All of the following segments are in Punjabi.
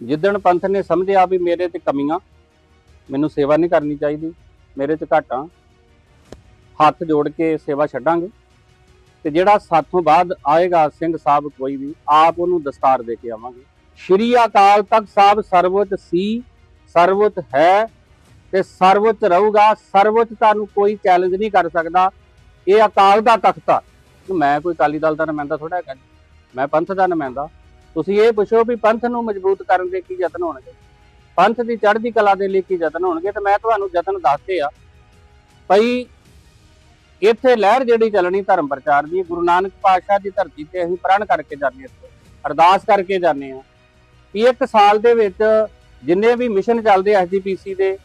ਜਿੱਦਣ ਪੰਥ ਨੇ ਸਮਝਿਆ ਵੀ ਮੇਰੇ ਤੇ ਕਮੀਆਂ, ਮੈਨੂੰ ਸੇਵਾ ਨਹੀਂ ਕਰਨੀ ਚਾਹੀਦੀ, ਮੇਰੇ ਤੇ ਘਾਟਾਂ, ਹੱਥ ਜੋੜ ਕੇ ਸੇਵਾ ਛੱਡਾਂਗੇ। ਤੇ ਜਿਹੜਾ ਸਾਥੋਂ ਬਾਅਦ ਆਏਗਾ ਸਿੰਘ ਸਾਹਿਬ ਕੋਈ ਵੀ, ਆਪ ਉਹਨੂੰ ਦਸਤਾਰ ਦੇ ਕੇ ਆਵਾਂਗੇ। ਸ਼੍ਰੀ ਅਕਾਲ ਤਖਤ ਸਾਹਿਬ ਸਰਵਉੱਚ ਸੀ, ਸਰਵਉੱਚ ਹੈ ਤੇ ਸਰਵਉੱਚ ਰਹੂਗਾ ਸਰਵਉੱਚਤਾ ਤੁਹਾਨੂੰ ਕੋਈ ਚੈਲੰਜ ਨਹੀਂ ਕਰ ਸਕਦਾ। ਇਹ ਅਕਾਲ ਦਾ ਤਖਤ ਆ। ਮੈਂ ਕੋਈ ਅਕਾਲੀ ਦਲ ਦਾ ਨੁਮਾਇੰਦਾ ਥੋੜਾ ਹੈਗਾ ਜੀ। ਮੈਂ ਪੰਥ ਦਾ ਨੁਮਾਇੰਦਾ। ਤੁਸੀਂ ਇਹ ਪੁੱਛੋ ਵੀ ਪੰਥ ਨੂੰ ਮਜ਼ਬੂਤ ਕਰਨ ਦੇ ਕੀ ਯਤਨ ਹੋਣਗੇ? ਪੰਥ ਦੀ ਚੜ੍ਹਦੀ ਕਲਾ ਦੇ ਲਈ ਕੀ ਯਤਨ ਹੋਣਗੇ? ਤੇ ਮੈਂ ਤੁਹਾਨੂੰ ਯਤਨ ਦੱਸਦੇ ਆ ਭਈ ਇੱਥੇ ਲਹਿਰ ਜਿਹੜੀ ਚੱਲਣੀ ਧਰਮ ਪ੍ਰਚਾਰ ਦੀ, ਗੁਰੂ ਨਾਨਕ ਪਾਤਸ਼ਾਹ ਦੀ ਧਰਤੀ ਤੇ ਅਸੀਂ ਪ੍ਰਣ ਕਰਕੇ ਜਾਂਦੇ ਹਾਂ, ਅਰਦਾਸ ਕਰਕੇ ਜਾਂਦੇ ਹਾਂ ਕਿ ਇੱਕ ਸਾਲ ਦੇ ਵਿੱਚ ਜਿੰਨੇ ਵੀ ਮਿਸ਼ਨ ਚੱਲਦੇ ਐਸਜੀਪੀਸੀ ਦੇ,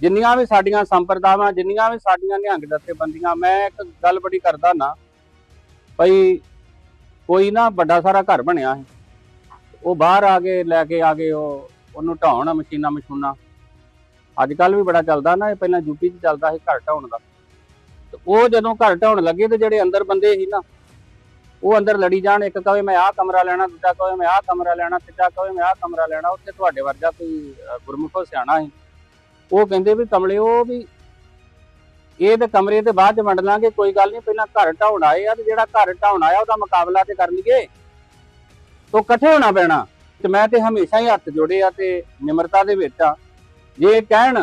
ਜਿੰਨੀਆਂ ਵੀ ਸਾਡੀਆਂ ਸੰਪਰਦਾਵਾਂ, ਜਿੰਨੀਆਂ ਵੀ ਸਾਡੀਆਂ ਨਿਹੰਗ ਜਥੇਬੰਦੀਆਂ, ਮੈਂ ਇੱਕ ਗੱਲ ਬੜੀ ਕਰਦਾ ਨਾ ਭਈ ਕੋਈ ਨਾ ਵੱਡਾ ਸਾਰਾ ਘਰ ਬਣਿਆ ਹੈ। ਉਹ ਬਾਹਰ ਆ ਕੇ ਲੈ ਕੇ ਆ ਗਏ ਉਹ ਉਹਨੂੰ ਢਾਉਣ ਮਸ਼ੀਨਾਂ ਮਸ਼ੂਨਾ। ਅੱਜ ਕੱਲ ਵੀ ਬੜਾ ਚੱਲਦਾ ਨਾ ਇਹ ਪਹਿਲਾਂ ਯੂਪੀ 'ਚ ਚੱਲਦਾ ਸੀ ਘਰ ਢਾਉਣ ਦਾ। ਤੇ ਉਹ ਜਦੋਂ ਘਰ ਢਾਉਣ ਲੱਗੇ ਤੇ ਜਿਹੜੇ ਅੰਦਰ ਬੰਦੇ ਸੀ ਨਾ ਉਹ ਅੰਦਰ ਲੜੀ ਜਾਣ ਇੱਕ ਕਹੇ ਮੈਂ ਆਹ ਕਮਰਾ ਲੈਣਾ ਦੂਜਾ ਕਹੇ ਮੈਂ ਆਹ ਕਮਰਾ ਲੈਣਾ ਤੀਜਾ ਕਹੇ ਮੈਂ ਆਹ ਕਮਰਾ ਲੈਣਾ ਉੱਥੇ ਤੁਹਾਡੇ ਵਰਗਾ ਕੋਈ ਅਹ, ਗੁਰਮੁਖੋ ਸਿਆਣਾ ਸੀ। ਉਹ ਕਹਿੰਦੇ ਵੀ ਕਮਲਿਓ ਵੀ ਇਹ ਤੇ ਕਮਰੇ ਤੇ ਬਾਅਦ ਚ ਵੰਡ ਲਾਂਗੇ ਕੋਈ ਗੱਲ ਨਹੀਂ ਪਹਿਲਾਂ ਘਰ ਢਾਉਣ ਆਏ ਆ ਤੇ ਜਿਹੜਾ ਘਰ ਢਾਉਣ ਆਇਆ ਉਹਦਾ ਮੁਕਾਬਲਾ ਤੇ ਕਰ ਲਈਏ। ਤੋਂ ਇਕੱਠੇ ਹੋਣਾ ਪੈਣਾ ਤੇ ਮੈਂ ਤੇ ਹਮੇਸ਼ਾ ਹੀ ਹੱਥ ਜੋੜੇ ਆ ਤੇ ਨਿਮਰਤਾ ਦੇ ਵਿੱਚ ਆ। ਜੇ ਕਹਿਣ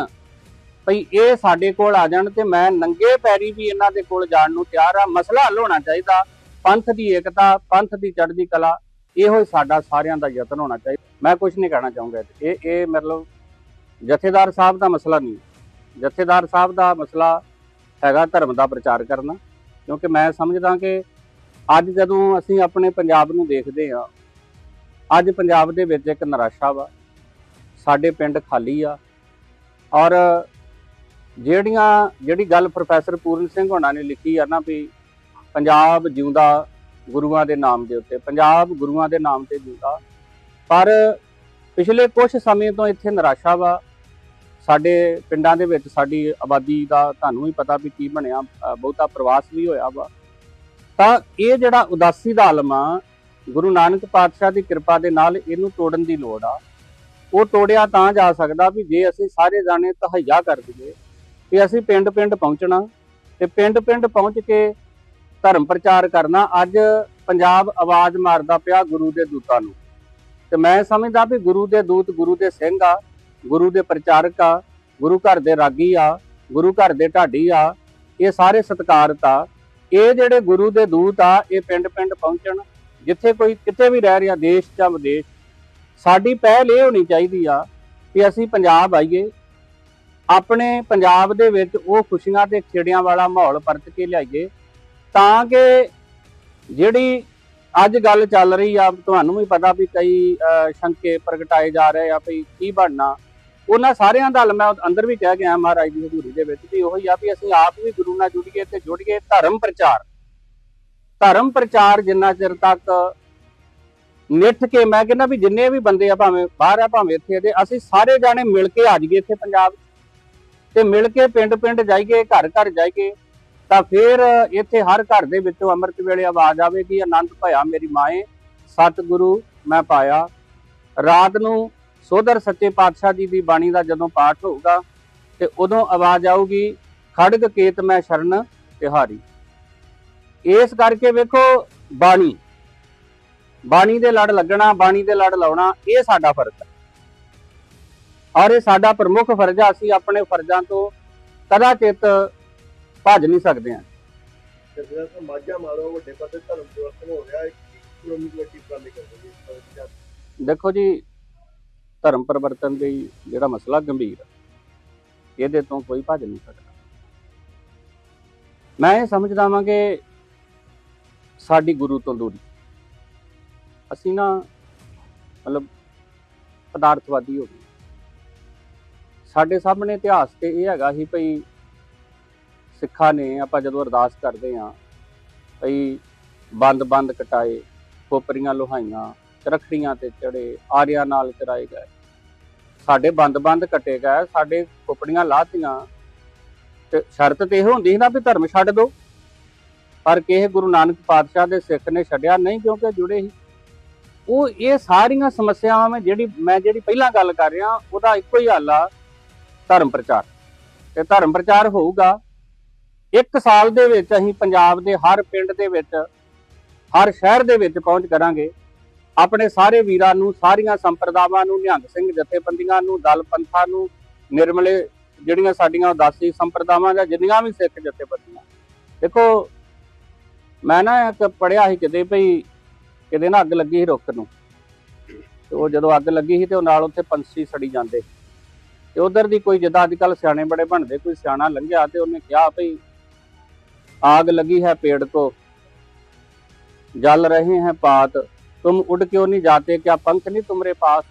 ਭਈ ਇਹ ਸਾਡੇ ਕੋਲ ਆ ਜਾਣ ਤੇ ਮੈਂ ਨੰਗੇ ਪੈਰੀ ਵੀ ਇਹਨਾਂ ਦੇ ਕੋਲ ਜਾਣ ਨੂੰ ਤਿਆਰ ਆ, ਮਸਲਾ ਹੱਲ ਹੋਣਾ ਚਾਹੀਦਾ। ਪੰਥ ਦੀ ਏਕਤਾ, ਪੰਥ ਦੀ ਚੜ੍ਹਦੀ ਕਲਾ, ਇਹੋ ਹੀ ਸਾਡਾ ਸਾਰਿਆਂ ਦਾ ਯਤਨ ਹੋਣਾ ਚਾਹੀਦਾ। ਮੈਂ ਕੁਝ ਨਹੀਂ ਕਹਿਣਾ ਚਾਹੂੰਗਾ ਇਹ ਇਹ ਮਤਲਬ ਜਥੇਦਾਰ ਸਾਹਿਬ ਦਾ ਮਸਲਾ ਨਹੀਂ। ਜਥੇਦਾਰ ਸਾਹਿਬ ਦਾ ਮਸਲਾ ਹੈਗਾ ਧਰਮ ਦਾ ਪ੍ਰਚਾਰ ਕਰਨਾ। ਕਿਉਂਕਿ ਮੈਂ ਸਮਝਦਾ ਕਿ ਅੱਜ ਜਦੋਂ ਅਸੀਂ ਆਪਣੇ ਪੰਜਾਬ ਨੂੰ ਦੇਖਦੇ ਹਾਂ ਅੱਜ ਪੰਜਾਬ ਦੇ ਵਿੱਚ ਇੱਕ ਨਿਰਾਸ਼ਾ ਵਾ, ਸਾਡੇ ਪਿੰਡ ਖਾਲੀ ਆ। ਔਰ ਜਿਹੜੀਆਂ, ਜਿਹੜੀ ਗੱਲ ਪ੍ਰੋਫੈਸਰ ਪੂਰਨ ਸਿੰਘ ਹੋਣਾ ਨੇ ਲਿਖੀ ਆ ਨਾ ਵੀ ਪੰਜਾਬ ਜਿਉਂਦਾ ਗੁਰੂਆਂ ਦੇ ਨਾਮ ਦੇ ਉੱਤੇ, ਪੰਜਾਬ ਗੁਰੂਆਂ ਦੇ ਨਾਮ ਤੇ ਜਿਉਂਦਾ। ਪਰ ਪਿਛਲੇ ਕੁਝ ਸਮੇਂ ਤੋਂ ਇੱਥੇ ਨਿਰਾਸ਼ਾ ਵਾ। ਸਾਡੇ ਪਿੰਡਾਂ ਦੇ ਵਿੱਚ ਸਾਡੀ ਆਬਾਦੀ ਦਾ ਤੁਹਾਨੂੰ ਵੀ ਪਤਾ ਵੀ ਕੀ ਬਣਿਆ ਬਹੁਤਾ ਪ੍ਰਵਾਸ ਵੀ ਹੋਇਆ ਵਾ। ਤਾਂ ਇਹ ਜਿਹੜਾ ਉਦਾਸੀ ਦਾ ਆਲਮ ਆ ਗੁਰੂ ਨਾਨਕ ਪਾਤਸ਼ਾਹ ਦੀ ਕਿਰਪਾ ਦੇ ਨਾਲ ਇਹਨੂੰ ਤੋੜਨ ਦੀ ਲੋੜ ਆ। ਉਹ ਤੋੜਿਆ ਤਾਂ ਜਾ ਸਕਦਾ ਵੀ ਜੇ ਅਸੀਂ ਸਾਰੇ ਜਾਣੇ ਤਹਈਆ ਕਰ ਦਈਏ ਕਿ ਅਸੀਂ ਪਿੰਡ ਪਿੰਡ ਪਹੁੰਚਣਾ, ਤੇ ਪਿੰਡ ਪਿੰਡ ਪਹੁੰਚ ਕੇ ਧਰਮ ਪ੍ਰਚਾਰ ਕਰਨਾ, ਅੱਜ ਪੰਜਾਬ ਆਵਾਜ਼ ਮਾਰਦਾ ਪਿਆ ਗੁਰੂ ਦੇ ਦੂਤਾਂ ਨੂੰ। ਤੇ ਮੈਂ ਸਮਝਦਾ ਵੀ ਗੁਰੂ ਦੇ ਦੂਤ ਗੁਰੂ ਦੇ ਸਿੰਘ ਆ, ਗੁਰੂ ਦੇ ਪ੍ਰਚਾਰਕ ਆ, ਗੁਰੂ ਘਰ ਦੇ ਰਾਗੀ ਆ, ਗੁਰੂ ਘਰ ਦੇ ਢਾਡੀ ਆ, ਇਹ ਸਾਰੇ ਸਤਿਕਾਰਤ। ਆ ਇਹ ਜਿਹੜੇ ਗੁਰੂ ਦੇ ਦੂਤ ਆ, ਇਹ ਪਿੰਡ ਪਿੰਡ ਪਹੁੰਚਣ ਜਿੱਥੇ ਕੋਈ ਕਿਤੇ ਵੀ ਰਹਿ ਰਿਹਾ ਦੇਸ਼ ਜਾਂ ਵਿਦੇਸ਼, ਸਾਡੀ ਪਹਿਲ ਇਹ ਹੋਣੀ ਚਾਹੀਦੀ ਆ ਕਿ ਅਸੀਂ ਪੰਜਾਬ ਆਈਏ, ਆਪਣੇ ਪੰਜਾਬ ਦੇ ਵਿੱਚ ਉਹ ਖੁਸ਼ੀਆਂ ਤੇ ਖੇੜਿਆਂ ਵਾਲਾ ਮਾਹੌਲ ਪਰਤ ਕੇ ਲਿਆਈਏ, ਤਾਂ ਕਿ ਜਿਹੜੀ ਅੱਜ ਗੱਲ ਚੱਲ ਰਹੀ ਆ, ਤੁਹਾਨੂੰ ਵੀ ਪਤਾ ਵੀ ਕਈ ਸ਼ੰਕੇ ਪ੍ਰਗਟਾਏ ਜਾ ਰਹੇ ਆ ਵੀ ਕੀ ਬਣਨਾ। ਉਹਨਾਂ ਸਾਰਿਆਂ ਦਾ ਹੱਲ ਮੈਂ ਅੰਦਰ ਵੀ ਕਹਿ ਗਿਆ ਮਹਾਰਾਜ ਦੀ ਹਜ਼ੂਰੀ ਦੇ ਵਿੱਚ ਵੀ ਉਹੀ ਆ ਵੀ ਅਸੀਂ ਆਪ ਵੀ ਗੁਰੂ ਨਾਲ ਜੁੜੀਏ ਤੇ ਜੁੜੀਏ ਧਰਮ ਪ੍ਰਚਾਰ। ਧਰਮ ਪ੍ਰਚਾਰ ਜਿੰਨਾ ਚਿਰ ਤੱਕ ਨਿੱਠ ਕੇ ਮੈਂ ਕਹਿੰਦਾ ਵੀ ਜਿੰਨੇ ਵੀ ਬੰਦੇ ਆ ਭਾਵੇਂ ਬਾਹਰ ਆ, ਭਾਵੇਂ ਇੱਥੇ ਤੇ ਅਸੀਂ ਸਾਰੇ ਜਾਣੇ ਮਿਲ ਕੇ ਆ ਜਾਈਏ ਇੱਥੇ ਪੰਜਾਬ ਤੇ ਮਿਲ ਕੇ ਪਿੰਡ ਪਿੰਡ ਜਾਈਏ ਘਰ ਘਰ ਜਾਈਏ, ਤਾਂ ਫਿਰ ਇੱਥੇ ਹਰ ਘਰ ਦੇ ਵਿੱਚੋਂ ਅੰਮ੍ਰਿਤ ਵੇਲੇ ਆਵਾਜ਼ ਆਵੇਗੀ, ਆਨੰਦ ਭਇਆ ਮੇਰੀ ਮਾਏ, ਸਤਿਗੁਰੂ ਮੈਂ ਪਾਇਆ। ਰਾਤ ਨੂੰ ਸੋਧਰ ਸੱਚੇ ਪਾਤਸ਼ਾਹ ਜੀ ਦੀ ਬਾਣੀ ਦਾ ਜਦੋਂ ਪਾਠ ਹੋਊਗਾ ਤੇ ਉਦੋਂ ਆਵਾਜ਼ ਆਊਗੀ, ਖੜਗ ਕੇਤ ਮੈਂ ਸ਼ਰਨ ਤਿਹਾਰੀ। ਇਸ ਕਰਕੇ ਵੇਖੋ ਬਾਣੀ। ਬਾਣੀ ਦੇ ਲੜ ਲੱਗਣਾ ਬਾਣੀ ਦੇ ਲੜ ਲਾਉਣਾ ਇਹ ਸਾਡਾ ਫਰਜ਼ ਹੈ। ਔਰ ਇਹ ਸਾਡਾ ਪ੍ਰਮੁੱਖ ਫਰਜ਼ ਆ ਅਸੀਂ ਆਪਣੇ ਫਰਜ਼ਾਂ ਤੋਂ ਕਦਾਚਿਤ ਭੱਜ ਨਹੀਂ ਸਕਦੇ ਹਾਂ। ਜਿਹੜਾ ਮਾਰੋ ਵੱਡੇ ਪੱਧਰ ਧਰਮ ਪਰਿਵਰਤਨ ਹੋ ਰਿਹਾ ਹੈ ਕਮੇਟੀ ਕਰ ਹੈ ਦੇਖੋ ਜੀ ਧਰਮ ਪਰਿਵਰਤਨ ਦੇ ਜਿਹੜਾ ਮਸਲਾ ਗੰਭੀਰ ਹੈ ਇਹਦੇ ਤੋਂ ਕੋਈ ਭੱਜ ਨਹੀਂ ਸਕਦਾ। ਮੈਂ ਇਹ ਸਮਝਦਾ ਵਾਂ ਕਿ ਸਾਡੀ ਗੁਰੂ ਤੋਂ ਦੂਰੀ। ਅਸੀਂ ਨਾ ਮਤਲਬ ਪਦਾਰਥਵਾਦੀ ਹੋ ਗਏ। ਸਾਡੇ ਸਾਹਮਣੇ ਇਤਿਹਾਸ ਤੇ ਇਹ ਹੈਗਾ ਸੀ ਭਈ ਸਿੱਖਾਂ ਨੇ ਆਪਾਂ ਜਦੋਂ ਅਰਦਾਸ ਕਰਦੇ ਆਂ ਭਈ ਬੰਦ ਬੰਦ ਕਟਾਏ, ਖੋਪਰੀਆਂ ਲੋਹਾਈਆਂ ਰਖੜੀਆਂ ਤੇ ਚੜੇ, ਆਰਿਆ ਨਾਲ ਚਰਾਏ ਗਏ। ਸਾਡੇ ਬੰਦ-ਬੰਦ ਕੱਟੇ ਗਏ, ਸਾਡੇ ਖੋਪੜੀਆਂ ਲਾਤੀਆਂ ਤੇ ਸ਼ਰਤ ਤੇ ਇਹ ਹੁੰਦੀ ਸੀ ਨਾ ਵੀ ਧਰਮ ਛੱਡ ਦਿਓ ਪਰ ਕਿਸੇ ਗੁਰੂ ਨਾਨਕ ਪਾਤਸ਼ਾਹ ਦੇ ਸਿੱਖ ਨੇ ਛੱਡਿਆ, ਨਹੀਂ ਕਿਉਂਕਿ ਜੁੜੇ ਸੀ ਉਹ ਇਹ ਸਾਰੀਆਂ ਸਮੱਸਿਆਵਾਂ ਮੈਂ ਜਿਹੜੀ ਮੈਂ ਜਿਹੜੀ ਪਹਿਲਾਂ ਗੱਲ ਕਰ ਰਿਹਾ, ਉਹਦਾ ਇੱਕੋ ਹੀ ਹੱਲ ਆ ਧਰਮ ਪ੍ਰਚਾਰ। ਤੇ ਧਰਮ ਪ੍ਰਚਾਰ ਹੋਊਗਾ। ਇੱਕ ਸਾਲ ਦੇ ਵਿੱਚ ਅਸੀਂ ਪੰਜਾਬ ਦੇ ਹਰ ਪਿੰਡ ਦੇ ਵਿੱਚ, ਹਰ ਸ਼ਹਿਰ ਦੇ ਵਿੱਚ ਪਹੁੰਚ ਕਰਾਂਗੇ। ਆਪਣੇ ਸਾਰੇ ਵੀਰਾਂ ਨੂੰ, ਸਾਰੀਆਂ ਸੰਪਰਦਾਵਾਂ ਨੂੰ, ਨਿਹੰਗ ਸਿੰਘ ਜਥੇਬੰਦੀਆਂ ਨੂੰ, ਦਲ ਪੰਥਾਂ ਨੂੰ, ਨਿਰਮਲੇ ਜਿਹੜੀਆਂ ਸਾਡੀਆਂ ਉਦਾਸੀ ਸੰਪਰਦਾਵਾਂ ਜਾਂ ਜਿੰਨੀਆਂ ਵੀ ਸਿੱਖ ਜਥੇਬੰਦੀਆਂ। ਦੇਖੋ ਮੈਂ ਨਾ ਇੱਕ ਪੜਿਆ ਸੀ ਕਿਤੇ ਭਈ ਕਿਤੇ ਨਾ ਅੱਗ ਲੱਗੀ ਸੀ ਰੁੱਖ ਨੂੰ। ਤੇ ਉਹ ਜਦੋਂ ਅੱਗ ਲੱਗੀ ਸੀ ਤੇ ਉਹ ਨਾਲ ਉੱਥੇ ਪੰਛੀ ਸੜੀ ਜਾਂਦੇ ਤੇ ਉਧਰ ਦੀ ਕੋਈ ਜਿੱਦਾਂ ਅੱਜ ਕੱਲ ਸਿਆਣੇ ਬੜੇ ਬਣਦੇ, ਕੋਈ ਸਿਆਣਾ ਲੰਘਿਆ ਤੇ ਉਹਨੇ ਕਿਹਾ ਭਈ ਆਗ ਲੱਗੀ ਹੈ ਪੇੜ ਕੋ ਜਲ ਰਹੇ ਹੈ ਪਾਤ, ਤੁਮ ਉੱਡ ਕਿਉਂ ਨਹੀਂ ਜਾਤੇ, ਕਿਆ ਪੰਖ ਨਹੀਂ ਤੁਮਰੇ ਪਾਸ?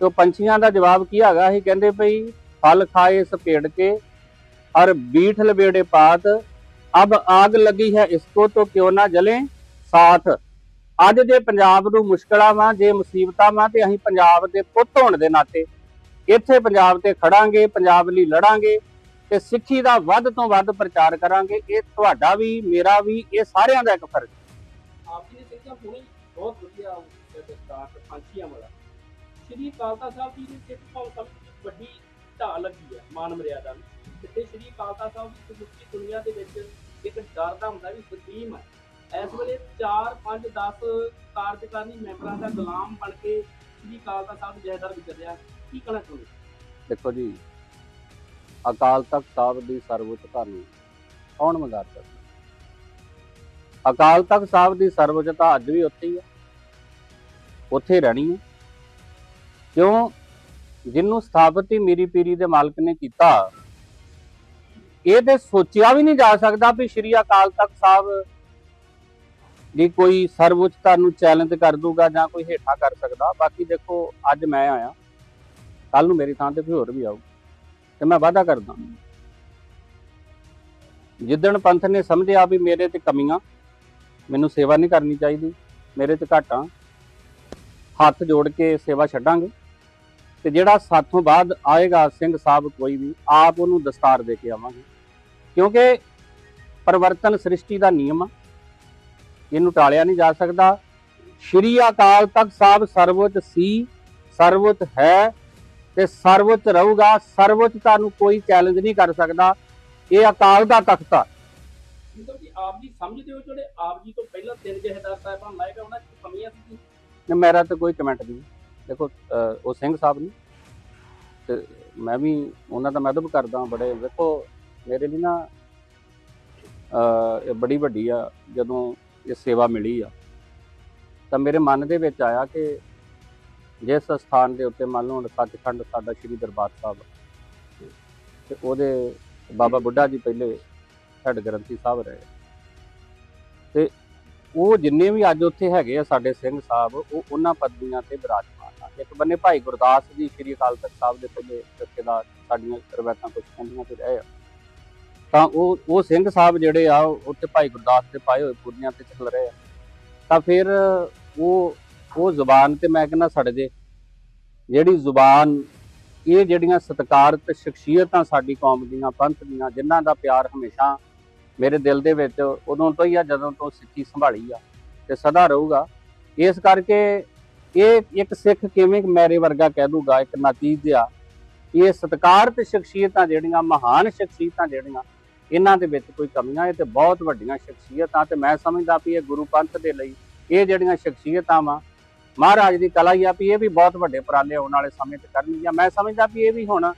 ਤੋ ਪੰਛੀਆਂ ਦਾ ਜਵਾਬ ਕੀ ਹੈਗਾ ਇਹ ਕਹਿੰਦੇ ਭਈ ਫਲ ਖਾਏ ਇਸ ਪੇੜ ਕੇ ਔਰ ਬੀਠ ਲਵੇੜੇ ਪਾਤ ਅਬ ਆਗ ਲੱਗੀ ਹੈ ਇਸਕੋ ਤੋ ਕਿਉਂ ਨਾ ਜਲੇ? ਸਾਥ, ਅੱਜ ਦੇ ਪੰਜਾਬ ਨੂੰ ਮੁਸ਼ਕਲਾਂ ਵਾਂ, ਜੇ ਮੁਸੀਬਤਾਂ ਵਾਂ, ਤੇ ਅਸੀਂ ਪੰਜਾਬ ਦੇ ਪੁੱਤ ਹੋਣ ਦੇ ਨਾਤੇ। ਇੱਥੇ ਪੰਜਾਬ ਤੇ ਖੜਾਂਗੇ, ਪੰਜਾਬ ਲਈ ਲੜਾਂਗੇ, ਤੇ ਸਿੱਖੀ ਦਾ ਵੱਧ ਤੋਂ ਵੱਧ ਪ੍ਰਚਾਰ ਕਰਾਂਗੇ। ਇਹ ਤੁਹਾਡਾ ਵੀ, ਮੇਰਾ ਵੀ, ਇਹ ਸਾਰਿਆਂ ਦਾ ਇੱਕ ਫਰਜ਼। ਆਪ ਜੀ ਨੇ ਬਹੁਤ ਵਧੀਆ ਦਸਤਾਰ ਪੰਛੀਆਂ ਵਾਲਾ। ਸ੍ਰੀ ਕਾਲਤਾ ਸਾਹਿਬ ਜੀ ਨੇ ਸਿੱਖ ਕੌਮ ਸਮਝ ਵੱਡੀ ਢਾਲ ਲੱਗੀ ਹੈ ਮਾਨ ਮਰਿਆਦਾ ਨੂੰ। ਜਿੱਥੇ ਸ਼੍ਰੀ ਕਾਲਤਾ ਸਾਹਿਬ ਦੀ ਸਮੁੱਚੀ ਦੁਨੀਆ ਦੇ ਵਿੱਚ ਇੱਕ ਡਰ ਦਾ ਹੁੰਦਾ ਵੀ ਸਤੀਮ ਹੈ ਇਸ ਵੇਲੇ 4 5 10 ਕਾਰਜਕਾਰੀ ਮੈਂਬਰਾਂ ਦਾ ਗੁਲਾਮ ਬਣ ਕੇ ਸ਼੍ਰੀ ਕਾਲਤਾ ਸਾਹਿਬ ਦੇ ਵਿਚਰ ਰਿਹਾ। ਕੀ ਕਹਿਣਾ ਚਾਹੁੰਦੇ ਦੇਖੋ ਜੀ, ਅਕਾਲ ਤਖਤ ਸਾਹਿਬ ਦੀ ਸਰਵਉੱਚ ਨੂੰ ਕੌਣ ਮਜ਼ਾਕ ਕਰਦਾ ਅਕਾਲ ਤਖਤ ਸਾਹਿਬ ਦੀ ਸਰਵਉੱਚਤਾ ਅੱਜ ਵੀ ਉੱਥੇ ਹੀ ਹੈ ਉੱਥੇ ਰਹਿਣੀ ਹੈ ਕਿਉਂ? ਜਿਹਨੂੰ ਸਥਾਪਿਤ ਹੀ ਮੇਰੀ ਪੀਰੀ ਦੇ ਮਾਲਕ ਨੇ ਕੀਤਾ। ਇਹ ਤੇ ਸੋਚਿਆ ਵੀ ਨਹੀਂ ਜਾ ਸਕਦਾ ਵੀ ਸ਼੍ਰੀ ਅਕਾਲ ਤਖਤ ਸਾਹਿਬ ਦੀ ਕੋਈ ਸਰਵਉੱਚਤਾ ਨੂੰ ਚੈਲੰਜ ਕਰ ਦੂਗਾ ਜਾਂ ਕੋਈ ਹੇਠਾਂ ਕਰ ਸਕਦਾ। ਬਾਕੀ ਦੇਖੋ, ਅੱਜ ਮੈਂ ਆਇਆ। ਕੱਲ ਨੂੰ ਮੇਰੀ ਥਾਂ ਤੇ ਕੋਈ ਹੋਰ ਵੀ ਆਊ। ਤੇ ਮੈਂ ਵਾਅਦਾ ਕਰਦਾ ਜਿੱਦਣ ਪੰਥ ਨੇ ਸਮਝਿਆ ਵੀ ਮੇਰੇ ਤੇ ਕਮੀਆਂ, ਮੈਨੂੰ ਸੇਵਾ ਨਹੀਂ ਕਰਨੀ ਚਾਹੀਦੀ, ਮੇਰੇ ਤੇ ਘਾਟਾਂ, ਹੱਥ ਜੋੜ ਕੇ ਸੇਵਾ ਛੱਡਾਂਗੇ। ਤੇ ਜਿਹੜਾ ਸਾਥੋਂ ਬਾਅਦ ਆਏਗਾ ਸਿੰਘ ਸਾਹਿਬ ਕੋਈ ਵੀ ਆਪ ਉਹਨੂੰ ਦਸਤਾਰ ਦੇ ਕੇ ਆਵਾਂਗੇ। ਕਿਉਂਕਿ ਪਰਿਵਰਤਨ ਸ੍ਰਿਸ਼ਟੀ ਦਾ ਨਿਯਮ ਆ। ਇਹਨੂੰ ਟਾਲਿਆ ਨਹੀਂ ਜਾ ਸਕਦਾ। ਸ਼੍ਰੀ ਅਕਾਲ ਤਖਤ ਸਾਹਿਬ ਸਰਵਉੱਚ ਸੀ ਸਰਵਉੱਚ ਹੈ ਤੇ ਸਰਵਉੱਚ ਰਹੂਗਾ। ਸਰਵਉੱਚਤਾ ਨੂੰ ਕੋਈ ਚੈਲੰਜ ਨਹੀਂ ਕਰ ਸਕਦਾ। ਇਹ ਅਕਾਲ ਦਾ ਤਖਤ ਆ। ਮਤਲਬ ਕਿ ਆਪ ਜੀ ਸਮਝਦੇ ਹੋ ਜਿਹੜੇ ਆਪ ਜੀ ਤੋਂ ਪਹਿਲਾਂ ਤਿੰਨ ਜਹੇਦਾਰ ਸਾਹਿਬਾਨ ਲਾਏਗਾ ਉਹਨਾਂ 'ਚ ਕਮੀਆਂ ਸੀ ਤੇ ਮੇਰਾ ਤਾਂ ਕੋਈ ਕਮੈਂਟ ਨਹੀਂ। ਦੇਖੋ ਉਹ ਸਿੰਘ ਸਾਹਿਬ ਨੇ ਤੇ ਮੈਂ ਵੀ ਉਹਨਾਂ ਦਾ ਮਦਦ ਕਰਦਾ ਬੜੇ। ਵੇਖੋ ਮੇਰੇ ਲਈ ਨਾ ਇਹ ਬੜੀ ਵੱਡੀ ਆ ਜਦੋਂ ਇਹ ਸੇਵਾ ਮਿਲੀ ਆ ਤਾਂ ਮੇਰੇ ਮਨ ਦੇ ਵਿੱਚ ਆਇਆ ਕਿ ਜਿਸ ਸਥਾਨ ਦੇ ਉੱਤੇ ਮੰਨ ਲਓ ਸੱਚਖੰਡ ਸਾਡਾ ਸ੍ਰੀ ਦਰਬਾਰ ਸਾਹਿਬ ਆ, ਤੇ ਉਹਦੇ ਬਾਬਾ ਬੁੱਢਾ ਜੀ ਪਹਿਲੇ ਹੈਡ ਗ੍ਰੰਥੀ ਸਾਹਿਬ ਰਹੇ। ਤੇ ਉਹ ਜਿੰਨੇ ਵੀ ਅੱਜ ਉੱਥੇ ਹੈਗੇ ਆ ਸਾਡੇ ਸਿੰਘ ਸਾਹਿਬ ਉਹ ਉਹਨਾਂ ਪਦਵੀਆਂ ਤੇ ਵਿਰਾਜਮਾਨ ਇੱਕ ਬੰਨੇ ਭਾਈ ਗੁਰਦਾਸ ਜੀ, ਸ੍ਰੀ ਅਕਾਲ ਤਖਤ ਸਾਹਿਬ ਦੇ ਪਹਿਲੇ ਜਥੇਦਾਰ ਸਾਡੀਆਂ ਰਵਾਇਤਾਂ ਕੁਝ ਕਹਿੰਦੀਆਂ ਤੇ ਰਹੇ ਆ। ਤਾਂ ਉਹ ਉਹ ਸਿੰਘ ਸਾਹਿਬ ਜਿਹੜੇ ਆ ਉਹ ਉੱਥੇ ਭਾਈ ਗੁਰਦਾਸ ਦੇ ਪਾਏ ਹੋਏ ਪੁਰਨੀਆਂ ਤੇ ਚੱਲ ਰਹੇ ਆ। ਤਾਂ ਫਿਰ ਉਹ ਉਹ ਜ਼ੁਬਾਨ ਤੇ ਮੈਂ ਕਹਿੰਦਾ ਸਾਡੇ ਦੇ ਜਿਹੜੀ ਜ਼ੁਬਾਨ, ਇਹ ਜਿਹੜੀਆਂ ਸਤਿਕਾਰਤ ਸ਼ਖਸੀਅਤਾਂ ਸਾਡੀ ਕੌਮ ਦੀਆਂ, ਪੰਥ ਦੀਆਂ, ਜਿਨ੍ਹਾਂ ਦਾ ਪਿਆਰ ਹਮੇਸ਼ਾ ਮੇਰੇ ਦਿਲ ਦੇ ਵਿੱਚ ਉਦੋਂ ਤੋਂ ਹੀ ਆ, ਜਦੋਂ ਤੋਂ ਸਿੱਖੀ ਸੰਭਾਲੀ ਆ ਤੇ ਸਦਾ ਰਹੂਗਾ। ਇਸ ਕਰਕੇ ਇਹ ਇੱਕ ਸਿੱਖ ਕਿਵੇਂ ਮੈਰੇ ਵਰਗਾ ਕਹਿ ਦੂਗਾ, ਇੱਕ ਨਾਤੀਜ ਆ ਇਹ ਸਤਿਕਾਰਤ ਸ਼ਖਸੀਅਤਾਂ ਜਿਹੜੀਆਂ, ਮਹਾਨ ਸ਼ਖਸੀਅਤਾਂ ਜਿਹੜੀਆਂ, ਇਹਨਾਂ ਦੇ ਵਿੱਚ ਕੋਈ ਕਮੀਆਂ, ਇਹ ਤੇ ਬਹੁਤ ਵੱਡੀਆਂ ਸ਼ਖਸੀਅਤਾਂ ਤੇ ਮੈਂ ਸਮਝਦਾ ਵੀ ਇਹ ਗੁਰੂ ਪੰਥ ਦੇ ਲਈ ਇਹ ਜਿਹੜੀਆਂ ਸ਼ਖਸੀਅਤਾਂ ਵਾ ਮਹਾਰਾਜ ਦੀ ਕਲਾ ਹੀ ਆ ਵੀ ਇਹ ਵੀ ਬਹੁਤ ਵੱਡੇ ਉਪਰਾਲੇ ਆਉਣ ਵਾਲੇ ਸਮੇਂ ਤੇ ਕਰਨਗੀਆਂ। ਮੈਂ ਸਮਝਦਾ ਵੀ ਇਹ ਵੀ ਹੁਣ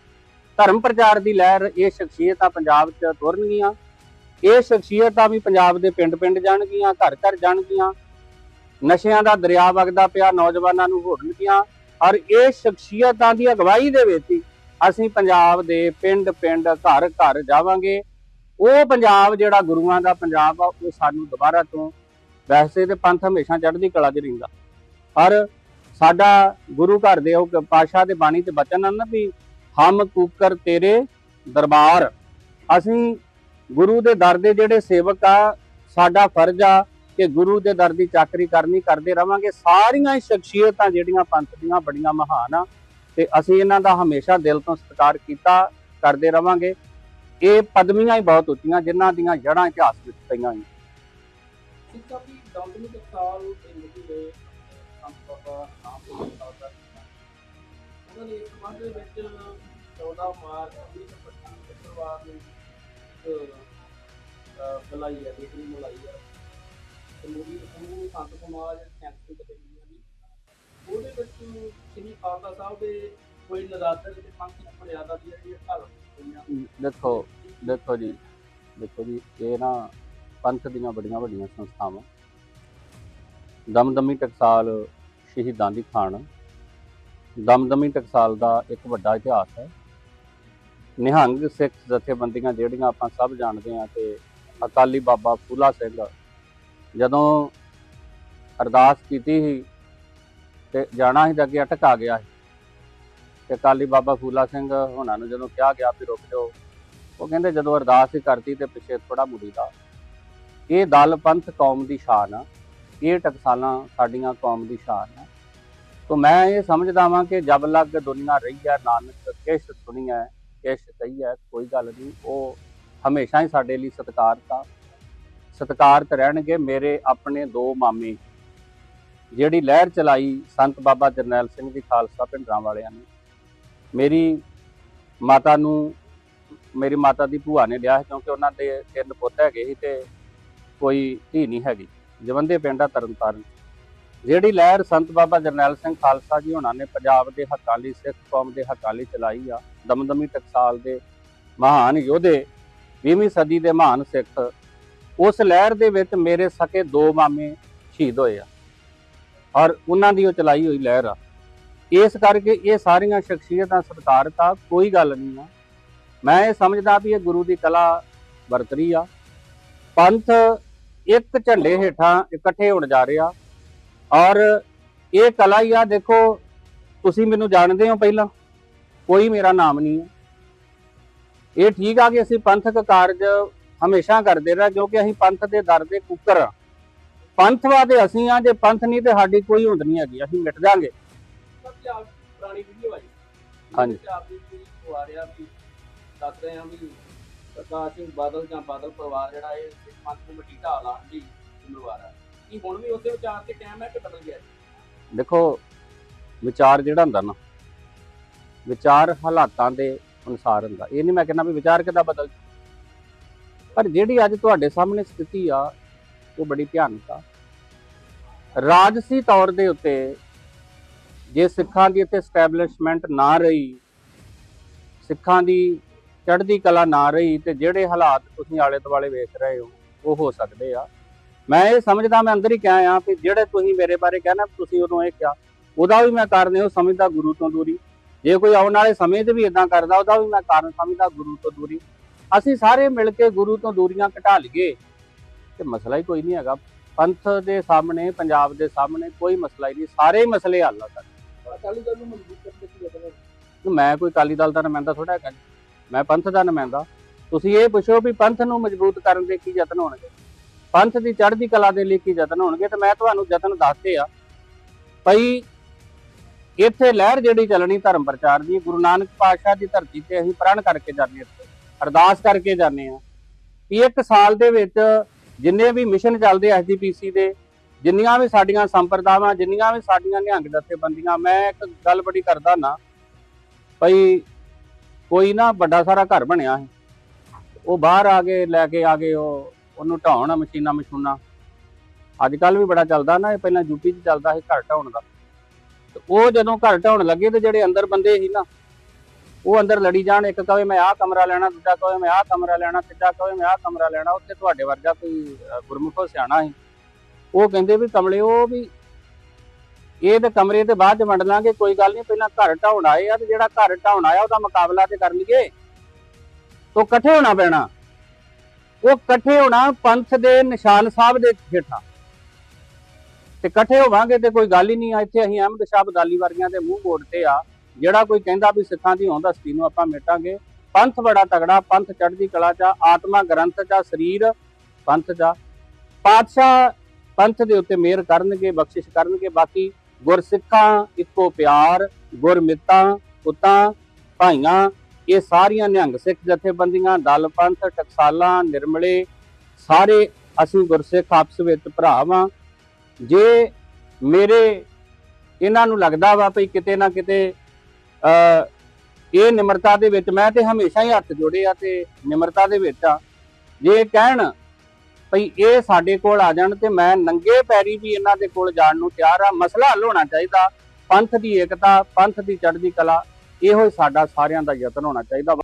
ਧਰਮ ਪ੍ਰਚਾਰ ਦੀ ਲਹਿਰ ਇਹ ਸ਼ਖਸੀਅਤਾਂ ਪੰਜਾਬ 'ਚ ਤੁਰਨਗੀਆਂ। ਇਹ ਸ਼ਖਸੀਅਤਾਂ ਵੀ ਪੰਜਾਬ ਦੇ ਪਿੰਡ-ਪਿੰਡ ਜਾਣਗੀਆਂ, ਘਰ-ਘਰ ਜਾਣਗੀਆਂ। ਨਸ਼ਿਆਂ ਦਾ ਦਰਿਆ ਵਗਦਾ ਪਿਆ, ਨੌਜਵਾਨਾਂ ਨੂੰ ਹੋੜਨਗੀਆਂ ਔਰ ਇਹ ਸ਼ਖਸੀਅਤਾਂ ਦੀ ਅਗਵਾਈ ਦੇ ਵਿੱਚ ਹੀ ਅਸੀਂ ਪੰਜਾਬ ਦੇ ਪਿੰਡ-ਪਿੰਡ, ਘਰ-ਘਰ ਜਾਵਾਂਗੇ। ਉਹ ਪੰਜਾਬ ਜਿਹੜਾ ਗੁਰੂਆਂ ਦਾ ਪੰਜਾਬ ਆ, ਉਹ ਸਾਨੂੰ ਦੁਬਾਰਾ ਤੋਂ ਵੈਸੇ ਤੇ ਪੰਥ ਹਮੇਸ਼ਾ ਚੜ੍ਹਦੀ ਕਲਾ 'ਚ ਰਹਿੰਦਾ। ਪਰ ਸਾਡਾ ਗੁਰੂ ਘਰ ਦੇ ਉਹ ਪਾਸ਼ਾ ਦੇ ਬਾਣੀ ਤੇ ਬਚਨ ਹਨ ਨਾ ਵੀ, ਹਮ ਕੂਕਰ ਤੇਰੇ ਦਰਬਾਰ। ਅਸੀਂ ਗੁਰੂ ਦੇ ਦਰ ਦੇ ਜਿਹੜੇ ਸੇਵਕ ਆ, ਸਾਡਾ ਫਰਜ਼ ਆ ਕਿ ਗੁਰੂ ਦੇ ਦਰ ਦੀ ਚਾਕਰੀ ਕਰਨੀ, ਕਰਦੇ ਰਵਾਂਗੇ। ਸਾਰੀਆਂ ਹੀ ਸ਼ਖਸੀਅਤਾਂ ਜਿਹੜੀਆਂ ਪੰਥ ਦੀਆਂ ਬੜੀਆਂ ਮਹਾਨ ਆ। ਤੇ ਅਸੀਂ ਇਹਨਾਂ ਦਾ ਹਮੇਸ਼ਾ ਦਿਲ ਤੋਂ ਸਤਿਕਾਰ ਕੀਤਾ, ਕਰਦੇ ਰਵਾਂਗੇ। ਇਹ ਪਦਮੀਆਂ ਹੀ ਬਹੁਤ ਉੱਚੀਆਂ, ਜਿਨ੍ਹਾਂ ਦੀਆਂ ਜੜ੍ਹਾਂ ਇਤਿਹਾਸ ਵਿੱਚ ਪਈਆਂ ਹੋਈਆਂ। ਸਿੱਖਾਂ ਦੀ ਦੰਦਮੀ ਟਕਸਾਲ ਤੇ ਮਿਲੀ ਦੇ ਬਾਬਾ ਨਾਮ ਦੇ ਖਾਲਸਾ ਉਹਨਾਂ ਨੇ ਇਸ ਦੇ ਵਿੱਚ 14 ਮਾਰਚ 1925 ਸ਼ੁੱਕਰਵਾਰ ਨੂੰ ਬੁਲਾਈ ਹੈ ਮੀਟਿੰਗ ਬੁਲਾਈ ਹੈ। ਸਮੂਹੀ ਸਮੂਹ ਸੰਤ ਸਮਾਜ ਕੈਂਸਲ ਜਥੇਬੰਦੀਆਂ ਦੀ ਉਹਦੇ ਵਿੱਚ ਸ੍ਰੀ ਖਾਲਸਾ ਸਾਹਿਬ ਦੇ ਕੋਈ ਨਰਾਦਰ ਤੇ ਪੰਥ ਮਰਿਆਦਾ ਦੀ ਜਿਹੜੀ ਘਰ ਦੇਖੋ ਦੇਖੋ ਜੀ ਦੇਖੋ ਜੀ, ਇਹ ਨਾ ਪੰਥ ਦੀਆਂ ਬੜੀਆਂ ਵੱਡੀਆਂ ਸੰਸਥਾਵਾਂ। ਦਮਦਮੀ ਟਕਸਾਲ ਸ਼ਹੀਦਾਂ ਦੀ ਖਾਨ ਦਮਦਮੀ ਟਕਸਾਲ ਦਾ ਇੱਕ ਵੱਡਾ ਇਤਿਹਾਸ ਹੈ। ਨਿਹੰਗ ਸਿੱਖ ਜਥੇਬੰਦੀਆਂ ਜਿਹੜੀਆਂ ਆਪਾਂ ਸਭ ਜਾਣਦੇ ਹਾਂ ਤੇ ਅਕਾਲੀ ਬਾਬਾ ਫੂਲਾ ਸਿੰਘ ਜਦੋਂ ਅਰਦਾਸ ਕੀਤੀ ਸੀ ਤੇ ਜਾਣਾ ਸੀ ਤਾਂ ਅੱਗੇ ਅਟਕ ਆ ਗਿਆ ਸੀ। ਤੇ ਕਾਲੀ ਬਾਬਾ ਫੂਲਾ ਸਿੰਘ ਹੋਣਾ ਨੂੰ ਜਦੋਂ ਕਿਹਾ ਗਿਆ ਵੀ ਰੁਕ ਜਾਓ, ਉਹ ਕਹਿੰਦੇ ਜਦੋਂ ਅਰਦਾਸ ਹੀ ਕਰਤੀ ਤੇ ਪਿੱਛੇ ਥੋੜਾ ਮੁੜੀਦਾ ਇਹ ਦਲ ਪੰਥ ਕੌਮ ਦੀ ਸ਼ਾਨ ਆ। ਇਹ ਟਕਸਾਲਾਂ ਸਾਡੀਆਂ ਕੌਮ ਦੀ ਸ਼ਾਨ ਆ। ਤੋ ਮੈਂ ਇਹ ਸਮਝਦਾ ਵਾਂ ਕਿ ਜਬ ਲੱਗ ਦੁਨੀਆ ਰਹੀ ਹੈ, ਨਾਨਕ ਕਿਸ਼ ਸੁਣੀ ਹੈ ਕਿਸ਼ ਕਿਛ ਹੈ ਕੋਈ ਗੱਲ ਨਹੀਂ, ਉਹ ਹਮੇਸ਼ਾ ਹੀ ਸਾਡੇ ਲਈ ਸਤਿਕਾਰ ਆ ਸਤਿਕਾਰਤ ਰਹਿਣਗੇ ਮੇਰੇ ਆਪਣੇ ਦੋ ਮਾਮੇ, ਜਿਹੜੀ ਲਹਿਰ ਚਲਾਈ ਸੰਤ ਬਾਬਾ ਜਰਨੈਲ ਸਿੰਘ ਦੀ ਖਾਲਸਾ ਪਿੰਡਾਂ ਵਾਲਿਆਂ ਨੇ। ਮੇਰੀ ਮਾਤਾ ਨੂੰ, ਮੇਰੀ ਮਾਤਾ ਦੀ ਭੂਆ ਨੇ ਲਿਆ ਕਿਉਂਕਿ ਉਹਨਾਂ ਦੇ ਤਿੰਨ ਪੁੱਤ ਹੈਗੇ ਸੀ ਤੇ ਕੋਈ ਧੀ ਨਹੀਂ ਹੈਗੀ, ਜਵੰਦੇ ਪਿੰਡ ਆ ਤਰਨਤਾਰਨ। ਜਿਹੜੀ ਲਹਿਰ ਸੰਤ ਬਾਬਾ ਜਰਨੈਲ ਸਿੰਘ ਖਾਲਸਾ ਜੀ ਹੋਣਾ ਨੇ ਪੰਜਾਬ ਦੇ ਹੱਕਾਂ ਲਈ, ਸਿੱਖ ਕੌਮ ਦੇ ਹੱਕਾਂ ਲਈ ਚਲਾਈ ਆ, ਦਮਦਮੀ ਟਕਸਾਲ ਦੇ ਮਹਾਨ ਯੋਧੇ 20ਵੀਂ ਸਦੀ ਦੇ ਮਹਾਨ ਸਿੱਖ ਉਸ ਲਹਿਰ ਦੇ ਵਿੱਚ ਮੇਰੇ ਸਕੇ ਦੋ ਮਾਮੇ ਸ਼ਹੀਦ ਹੋਏ ਆ। ਔਰ ਉਹਨਾਂ ਦੀ ਉਹ ਚਲਾਈ ਹੋਈ ਲਹਿਰ ਆ। ਇਸ ਕਰਕੇ ਇਹ ਸਾਰੀਆਂ ਸ਼ਖਸੀਅਤਾਂ ਸਤਿਕਾਰਤ ਆ ਕੋਈ ਗੱਲ ਨਹੀਂ ਆ। ਮੈਂ ਇਹ ਸਮਝਦਾ ਵੀ ਇਹ ਗੁਰੂ ਦੀ ਕਲਾ ਵਰਤਰੀ ਆ। ਪੰਥ ਇੱਕ ਝੰਡੇ ਹੇਠਾਂ ਇਕੱਠੇ ਹੋਣ ਜਾ ਰਿਹਾ। ਔਰ ਇਹ ਕਲਾ ਹੀ ਆ, ਦੇਖੋ, ਤੁਸੀਂ ਮੈਨੂੰ ਜਾਣਦੇ ਹੋ ਪਹਿਲਾਂ। ਕੋਈ ਮੇਰਾ ਨਾਮ ਨਹੀਂ ਹੈ ਇਹ ਠੀਕ ਆ ਕਿ ਅਸੀਂ ਪੰਥਕ ਕਾਰਜ ਹਮੇਸ਼ਾ ਕਰਦੇ ਰਹਾ, ਕਿਉਂਕਿ ਅਸੀਂ ਪੰਥ ਦੇ ਦਰ ਦੇ ਕੁੱਕਰ ਆ ਪੰਥਵਾਦੇ ਅਸੀਂ ਆ ਜੇ ਪੰਥ ਨਹੀਂ ਤੇ ਸਾਡੀ ਕੋਈ ਹੁੰਦ ਨਹੀਂ ਹੈਗੀ, ਅਸੀਂ ਮਿਟ ਜਾਾਂਗੇ। ਪੁਰਾਣੀ ਵੀਡੀਓ ਆਈ ਹਾਂਜੀ। ਆਪ ਦੀ ਕੋਈ ਵੀ ਦੱਸ ਰਹੇ ਹਾਂ ਵੀ ਪ੍ਰਕਾਸ਼ ਸਿੰਘ ਬਾਦਲ ਜਾਂ ਬਾਦਲ ਪਰਿਵਾਰ ਜਿਹੜਾ ਇਹ ਪੰਥ ਨੂੰ ਮਿੱਟੀ ਢਾਹ ਲਾਉਣ ਦੀ ਜ਼ਿੰਮੇਵਾਰ ਹੈ ਕੀ ਹੁਣ ਵੀ ਉਸੇ ਵਿਚਾਰ ਤੇ ਕਾਇਮ ਹੈ ਕਿ ਬਦਲ ਗਿਆ ਦੇਖੋ, ਵਿਚਾਰ ਜਿਹੜਾ ਹੁੰਦਾ ਨਾ, ਵਿਚਾਰ ਹਾਲਾਤਾਂ ਦੇ ਅਨੁਸਾਰ ਹੁੰਦਾ। ਇਹ ਨਹੀਂ ਮੈਂ ਕਹਿੰਦਾ ਵੀ ਵਿਚਾਰ ਕਿੱਦਾਂ ਬਦਲ ਪਰ ਜਿਹੜੀ ਅੱਜ ਤੁਹਾਡੇ ਸਾਹਮਣੇ ਸਥਿਤੀ ਆ, ਉਹ ਬੜੀ ਭਿਆਨਕ ਆ। ਰਾਜਸੀ ਤੌਰ ਦੇ ਉੱਤੇ ਜੇ ਸਿੱਖਾਂ ਦੀ ਇੱਥੇ ਸਟੈਬਲਿਸ਼ਮੈਂਟ ਨਾ ਰਹੀ, ਸਿੱਖਾਂ ਦੀ ਚੜ੍ਹਦੀ ਕਲਾ ਨਾ ਰਹੀ, ਤੇ ਜਿਹੜੇ ਹਾਲਾਤ ਤੁਸੀਂ ਆਲੇ ਦੁਆਲੇ ਵੇਖ ਰਹੇ ਹੋ, ਉਹ ਹੋ ਸਕਦੇ ਆ। ਮੈਂ ਇਹ ਸਮਝਦਾ, ਮੈਂ ਅੰਦਰ ਹੀ ਕਿਹਾ ਆ ਕਿ ਜਿਹੜੇ ਤੁਸੀਂ ਮੇਰੇ ਬਾਰੇ ਕਹਿਣਾ ਤੁਸੀਂ ਉਦੋਂ ਇਹ ਕਿਹਾ। ਉਹਦਾ ਵੀ ਮੈਂ ਕਾਰਨ ਇਹ ਸਮਝਦਾ ਗੁਰੂ ਤੋਂ ਦੂਰੀ। ਜੇ ਕੋਈ ਆਉਣ ਵਾਲੇ ਸਮੇਂ 'ਚ ਵੀ ਇਦਾਂ ਕਰਦਾ, ਉਹਦਾ ਵੀ ਮੈਂ ਕਾਰਨ ਸਮਝਦਾ ਗੁਰੂ ਤੋਂ ਦੂਰੀ। ਅਸੀਂ ਸਾਰੇ ਮਿਲ ਕੇ ਗੁਰੂ ਤੋਂ ਦੂਰੀਆਂ ਘਟਾ ਲਈਏ। ਤੇ ਮਸਲਾ ਹੀ ਕੋਈ ਨਹੀਂ ਹੈਗਾ। ਪੰਥ ਦੇ ਸਾਹਮਣੇ ਪੰਜਾਬ ਦੇ ਸਾਹਮਣੇ ਕੋਈ ਮਸਲਾ ਹੀ ਨਹੀਂ। ਸਾਰੇ ਹੀ ਮਸਲੇ ਹੱਲ ਆ ਅਕਾਲੀ ਦਲ ਨੂੰ ਮਜ਼ਬੂਤ ਕੀ? ਮੈਂ ਕੋਈ ਅਕਾਲੀ ਦਲ ਦਾ ਨੁਮਾਇੰਦਾ ਥੋੜਾ ਹੈਗਾ। ਮੈਂ ਪੰਥ ਦਾ ਨੁਮਾਇੰਦਾ। ਤੁਸੀਂ ਇਹ ਪੁੱਛੋ ਵੀ ਪੰਥ ਨੂੰ ਮਜ਼ਬੂਤ ਕਰਨ ਦੇ ਕੀ ਯਤਨ ਹੋਣਗੇ? ਪੰਥ ਦੀ ਚੜ੍ਹਦੀ ਕਲਾ ਦੇ ਲਈ ਕੀ ਯਤਨ ਹੋਣਗੇ? ਤੇ ਮੈਂ ਤੁਹਾਨੂੰ ਯਤਨ ਦੱਸਦੇ ਆ ਭਈ ਇੱਥੇ ਲਹਿਰ ਜਿਹੜੀ ਚੱਲਣੀ ਧਰਮ ਪ੍ਰਚਾਰ ਦੀ ਗੁਰੂ ਨਾਨਕ ਪਾਤਸ਼ਾਹ ਦੀ ਧਰਤੀ ਤੇ ਅਸੀਂ ਪ੍ਰਣ ਕਰਕੇ ਜਾਂਦੇ ਹਾਂ। ਅਰਦਾਸ ਕਰਕੇ ਜਾਂਦੇ ਆ ਕਿ ਇੱਕ ਸਾਲ ਦੇ ਵਿੱਚ ਜਿੰਨੇ ਵੀ ਮਿਸ਼ਨ ਚੱਲਦੇ ਐਸਜੀਪੀਸੀ ਦੇ, ਜਿੰਨੀਆਂ ਵੀ ਸਾਡੀਆਂ ਸੰਪਰਦਾਵਾਂ, ਜਿੰਨੀਆਂ ਵੀ ਸਾਡੀਆਂ ਨਿਹੰਗ ਜਥੇਬੰਦੀਆਂ, ਮੈਂ ਇੱਕ ਗੱਲ ਬੜੀ ਕਰਦਾ ਨਾ, ਭਈ ਕੋਈ ਨਾ ਵੱਡਾ ਸਾਰਾ ਘਰ ਬਣਿਆ ਹੈ। ਉਹ ਬਾਹਰ ਆ ਕੇ, ਲੈ ਕੇ ਆ ਗਏ ਉਹ, ਉਹਨੂੰ ਢਾਉਣ ਮਸ਼ੀਨਾਂ ਮਸ਼ੂਨਾ। ਅੱਜ ਕੱਲ ਵੀ ਬੜਾ ਚੱਲਦਾ ਨਾ, ਇਹ ਪਹਿਲਾਂ ਯੂਪੀ 'ਚ ਚੱਲਦਾ ਸੀ ਘਰ ਢਾਉਣ ਦਾ। ਤੇ ਉਹ ਜਦੋਂ ਘਰ ਢਾਉਣ ਲੱਗੇ ਤੇ ਜਿਹੜੇ ਅੰਦਰ ਬੰਦੇ ਸੀ ਨਾ ਉਹ ਅੰਦਰ ਲੜੀ ਜਾਣ ਇੱਕ ਕਹੇ ਮੈਂ ਆਹ ਕਮਰਾ ਲੈਣਾ ਦੂਜਾ ਕਹੇ ਮੈਂ ਆਹ ਕਮਰਾ ਲੈਣਾ ਤੀਜਾ ਕਹੇ ਮੈਂ ਆਹ ਕਮਰਾ ਲੈਣਾ ਉੱਥੇ ਤੁਹਾਡੇ ਵਰਗਾ ਕੋਈ ਅਹ, ਗੁਰਮੁਖੋ ਸਿਆਣਾ ਸੀ। ਉਹ ਕਹਿੰਦੇ ਵੀ ਕਮਲੇ ਉਹ ਵੀ ਇਹ ਤੇ ਕਮਰੇ ਤੇ ਬਾਅਦ ਚ ਵੰਡ ਲਾਂਗੇ ਕੋਈ ਗੱਲ ਨਹੀਂ ਪਹਿਲਾਂ ਘਰ ਢਾਉਣ ਆਏ ਆ ਤੇ ਜਿਹੜਾ ਘਰ ਢਾਉਣ ਆਇਆ ਉਹਦਾ ਮੁਕਾਬਲਾ ਤੇ ਕਰ ਲਈਏ। ਉਹ ਇਕੱਠੇ ਹੋਣਾ ਪੈਣਾ। ਉਹ ਇਕੱਠੇ ਹੋਣਾ ਪੰਥ ਦੇ ਨਿਸ਼ਾਨ ਸਾਹਿਬ ਦੇ ਹੇਠਾਂ। ਤੇ ਇਕੱਠੇ ਹੋਵਾਂਗੇ ਤੇ ਕੋਈ ਗੱਲ ਹੀ ਨਹੀਂ ਆ ਇੱਥੇ ਅਸੀਂ ਅਹਿਮਦ ਸ਼ਾਹ ਬਦਾਲੀ ਵਰਗਿਆਂ ਦੇ ਮੂੰਹ ਮੋੜ ਤੇ ਆ। ਜਿਹੜਾ ਕੋਈ ਕਹਿੰਦਾ ਵੀ ਸਿੱਖਾਂ ਦੀ ਹੋਂਦ ਹਸਤੀ ਨੂੰ ਆਪਾਂ ਮਿਟਾਂਗੇ। ਪੰਥ ਬੜਾ ਤਗੜਾ, ਪੰਥ ਚੜ੍ਹਦੀ ਕਲਾ ਚ ਆਤਮਾ ਗ੍ਰੰਥ ਚ ਸਰੀਰ ਪੰਥ ਚ ਪਾਤਸ਼ਾਹ ਪੰਥ ਦੇ ਉੱਤੇ ਮਿਹਰ ਕਰਨਗੇ, ਬਖਸ਼ਿਸ਼ ਕਰਨਗੇ, ਬਾਕੀ ਗੁਰਸਿੱਖਾਂ ਇੱਕੋ ਪਿਆਰ, ਗੁਰਮਿੱਤਾਂ, ਪੁੱਤਾਂ, ਭਾਈਆਂ, ਇਹ ਸਾਰੀਆਂ ਨਿਹੰਗ ਸਿੱਖ ਜਥੇਬੰਦੀਆਂ, ਦਲ ਪੰਥ, ਟਕਸਾਲਾਂ, ਨਿਰਮਲੇ, ਸਾਰੇ ਅਸੀਂ ਗੁਰਸਿੱਖ ਆਪਸ ਵਿੱਚ ਭਰਾ ਵਾਂ। ਜੇ ਮੇਰੇ, ਇਹਨਾਂ ਨੂੰ ਲੱਗਦਾ ਵਾ ਵੀ ਕਿਤੇ ਨਾ ਕਿਤੇ ਇਹ ਨਿਮਰਤਾ ਦੇ ਵਿੱਚ ਮੈਂ ਤੇ ਹਮੇਸ਼ਾ ਹੀ ਹੱਥ ਜੋੜੇ ਆ ਤੇ ਨਿਮਰਤਾ ਦੇ ਵਿੱਚ ਆ। ਜੇ ਕਹਿਣ ਭਈ ਇਹ ਸਾਡੇ ਕੋਲ ਆ ਜਾਣ ਤੇ ਮੈਂ ਨੰਗੇ ਪੈਰੀ ਵੀ ਇਹਨਾਂ ਦੇ ਕੋਲ ਜਾਣ ਨੂੰ ਤਿਆਰ ਆ, ਮਸਲਾ ਹੱਲ ਹੋਣਾ ਚਾਹੀਦਾ। ਪੰਥ ਦੀ ਏਕਤਾ, ਪੰਥ ਦੀ ਚੜ੍ਹਦੀ ਕਲਾ, ਇਹੋ ਸਾਡਾ ਸਾਰਿਆਂ ਦਾ ਯਤਨ ਹੋਣਾ ਚਾਹੀਦਾ।